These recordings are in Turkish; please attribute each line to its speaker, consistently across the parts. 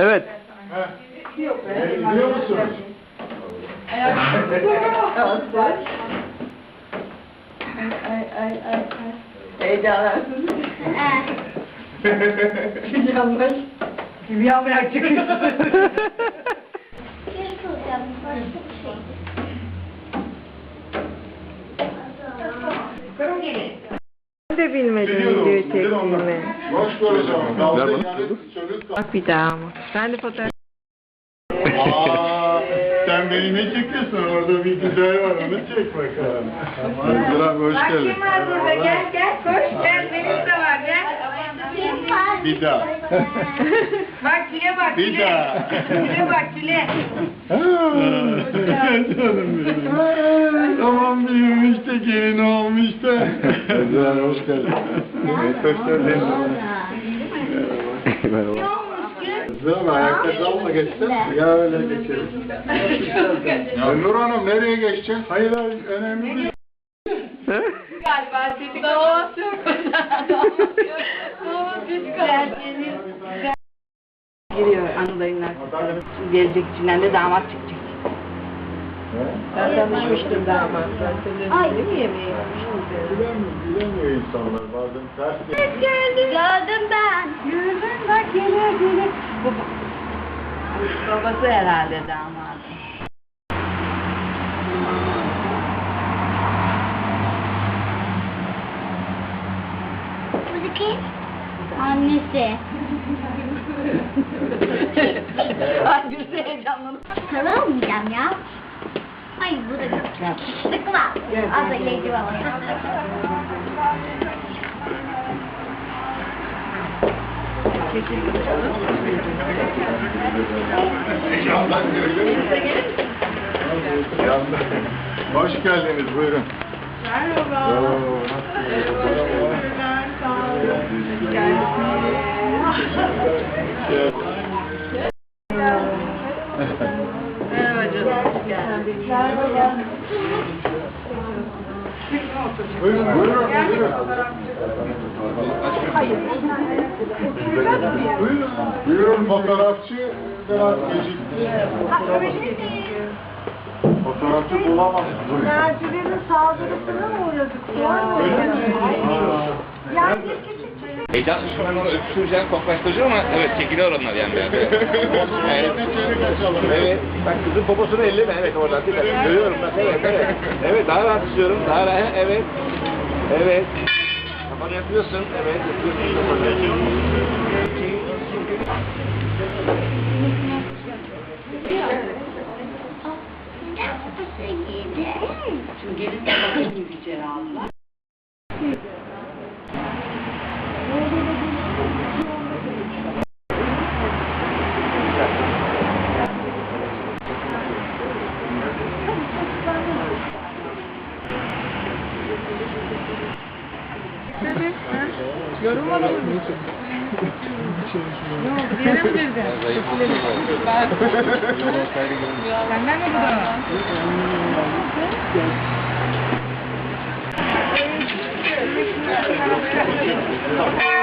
Speaker 1: Evet.
Speaker 2: Biliyor musunuz? Ay ay ay ay. Heyecanlarsın. Yanlış. Kimya bırak çıkıyor.
Speaker 3: Ben de bilmedim video çektiğimi.
Speaker 4: Boş. Ver Dalga bana. yani çocuk
Speaker 2: Bak bir daha ama. Ben de fotoğraf...
Speaker 4: Aa, sen beni ne çekiyorsun? Orada bir güzel var, onu çek bakalım. Güzel, hoş Bak geldin. kim var
Speaker 2: burada? Gel gel koş gel. Benim de var gel. Bir
Speaker 5: daha.
Speaker 2: Bak çile bak Bir çile. daha. Çile bak çile.
Speaker 4: Canım benim. Tamam büyümüş de gelin olmuş da. Güzel, hoş geldin. Hoş geldin.
Speaker 1: Merhaba.
Speaker 4: Kızım ayakta kalma geçsin. Ya öyle geçelim. Ya Nur Hanım nereye? Hayır hayır önemli değil.
Speaker 2: Galiba seni doğusun. Giriyor anılarından. Gelecek içinden de damat çıkacak. Ben tanışmıştım damatla. Değil mi yemeği?
Speaker 4: Bilemiyor, insanlar bazen ters
Speaker 5: geliyor. Gördüm ben.
Speaker 2: Gördüm bak geliyor geliyor. Baba. Babası herhalde damat.
Speaker 5: Annesi.
Speaker 2: Ay Gülse heyecanlandı.
Speaker 5: Kalamayacağım ya. Ay bu da
Speaker 2: çok
Speaker 5: sıkma.
Speaker 2: Az da gece var.
Speaker 4: Yandan Yandan. Hoş geldiniz buyurun.
Speaker 3: Merhaba.
Speaker 4: Oo,
Speaker 2: Merhaba canım.
Speaker 4: Buyurun, buyurun, buyurun. Buyurun, buyurun fotoğrafçı biraz gecikti. Fotoğrafçı bulamam.
Speaker 3: Nacilerin saldırısına mı uğradık? Öyle mi? Yani küçük
Speaker 1: şu an onu öpüştüreceğim, koklaştıracağım ama evet çekiliyor onlar yani. İçeri kaçalım. Evet, bak kızın poposunu elleme, evet oradan dikkat et. Görüyorum bak, evet, evet. Evet, daha rahat tutuyorum, daha rahat, evet. Evet. Kafanı yapıyorsun, evet, yapıyorsun kafanı.
Speaker 2: Şimdi gelin de bakın gibi Tabii.
Speaker 4: Yorulmadın mı?
Speaker 2: ne oldu? Bir mi girdin? Senden ne bu da? Thank you.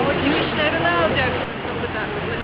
Speaker 2: o inişlerini alacaksın kapıdan.